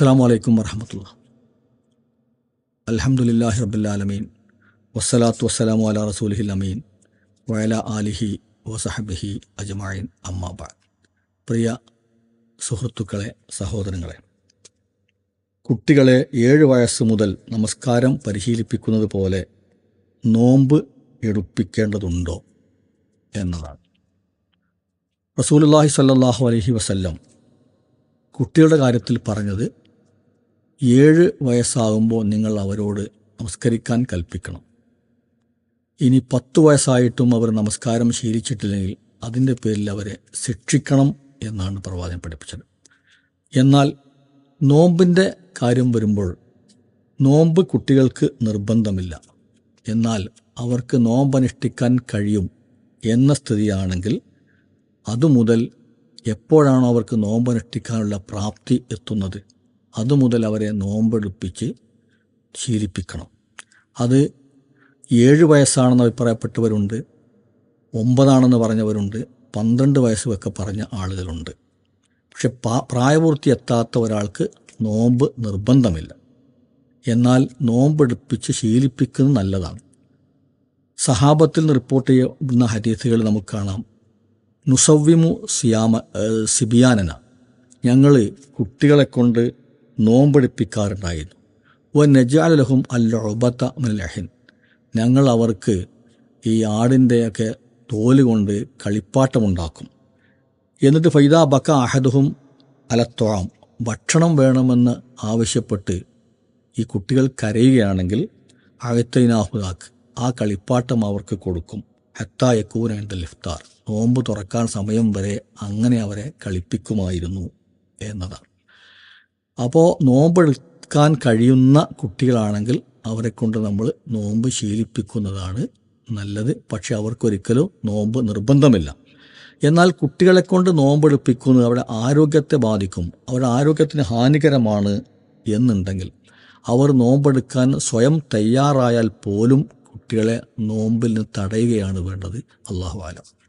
അസ്സാം വലൈക്കും വർഹമത്തുള്ള അലഹമുല്ലാഹി റബുല്ലാലമീൻ വസ്സലാത്തു വസ്സലാമു അല റസൂലിഹിൽ അമീൻ. വയല ആലിഹി വസഹബിഹി അജമായിൻ അമ്മാബ പ്രിയ സുഹൃത്തുക്കളെ സഹോദരങ്ങളെ കുട്ടികളെ ഏഴ് വയസ്സ് മുതൽ നമസ്കാരം പരിശീലിപ്പിക്കുന്നത് പോലെ നോമ്പ് എടുപ്പിക്കേണ്ടതുണ്ടോ എന്നതാണ്. റസൂലുള്ളാഹി സല്ലാഹു അലഹി വസല്ലം കുട്ടികളുടെ കാര്യത്തിൽ പറഞ്ഞത് ഏഴ് വയസ്സാകുമ്പോൾ നിങ്ങൾ അവരോട് നമസ്കരിക്കാൻ കൽപ്പിക്കണം. ഇനി പത്ത് വയസ്സായിട്ടും അവർ നമസ്കാരം ശീലിച്ചിട്ടില്ലെങ്കിൽ അതിന്റെ പേരിൽ അവരെ ശിക്ഷിക്കണം എന്നാണ് പ്രവാചകൻ പഠിപ്പിച്ചത്. എന്നാൽ നോമ്പിന്റെ കാര്യം വരുമ്പോൾ നോമ്പ് കുട്ടികൾക്ക് നിർബന്ധമില്ല. എന്നാൽ അവർക്ക് നോമ്പനുഷ്ഠിക്കാൻ കഴിയും എന്ന സ്ഥിതിയാണെങ്കിൽ അതുമുതൽ എപ്പോഴാണോ അവർക്ക് നോമ്പനുഷ്ഠിക്കാനുള്ള പ്രാപ്തി എത്തുന്നത്? അതുമുതൽ അവരെ നോമ്പെടുപ്പിച്ച് ശീലിപ്പിക്കണം. അത് ഏഴ് വയസ്സാണെന്ന് അഭിപ്രായപ്പെട്ടവരുണ്ട് ഒമ്പതാണെന്ന് പറഞ്ഞവരുണ്ട് പന്ത്രണ്ട് വയസ്സ് വയസ്സൊക്കെ പറഞ്ഞ ആളുകളുണ്ട്. പക്ഷെ പ്രായപൂർത്തി എത്താത്ത ഒരാൾക്ക് നോമ്പ് നിർബന്ധമില്ല. എന്നാൽ നോമ്പെടുപ്പിച്ച് ശീലിപ്പിക്കുന്നത് നല്ലതാണ്. സഹാബത്തിൽ നിന്ന് റിപ്പോർട്ട് ചെയ്യുന്ന ഹദീസുകൾ നമുക്ക് കാണാം. നുസവ്വിമു സിയാമ സിബിയാനന. ഞങ്ങൾ കുട്ടികളെ കൊണ്ട് നോമ്പെടുപ്പിക്കാറുണ്ടായിരുന്നു വ നജാലഹും അല്ലൊബത്ത മിനലഹിൻ ഞങ്ങൾ അവർക്ക് ഈ ആടിന്റെയൊക്കെ തോൽ കൊണ്ട് കളിപ്പാട്ടമുണ്ടാക്കും. എന്നിട്ട് ഫൈദ ബക്ക അഹദുഹും അലത്തോളം ഭക്ഷണം വേണമെന്ന് ആവശ്യപ്പെട്ട് ഈ കുട്ടികൾ കരയുകയാണെങ്കിൽ അഴത്തൈനാഹുദാക്ക് ആ കളിപ്പാട്ടം അവർക്ക് കൊടുക്കും. ഹത്തായക്കൂൻ ആൻഡ് ലിഫ്താർ നോമ്പ് തുറക്കാൻ സമയം വരെ അങ്ങനെ അവരെ കളിപ്പിക്കുമായിരുന്നു എന്നതാണ്. അപ്പോൾ നോമ്പെടുക്കാൻ കഴിയുന്ന കുട്ടികളാണെങ്കിൽ അവരെ കൊണ്ട് നമ്മൾ നോമ്പ് ശീലിപ്പിക്കുന്നതാണ് നല്ലത്. പക്ഷെ അവർക്കൊരിക്കലും നോമ്പ് നിർബന്ധമില്ല. എന്നാൽ കുട്ടികളെ കൊണ്ട് നോമ്പെടുപ്പിക്കുന്നത് അവരുടെ ആരോഗ്യത്തെ ബാധിക്കും. അവരുടെ ആരോഗ്യത്തിന് ഹാനികരമാണ് എന്നുണ്ടെങ്കിൽ അവർ നോമ്പെടുക്കാൻ സ്വയം തയ്യാറായാൽ പോലും കുട്ടികളെ നോമ്പിൽ നിന്ന് തടയുകയാണ് വേണ്ടത്. അള്ളാഹു ആലം.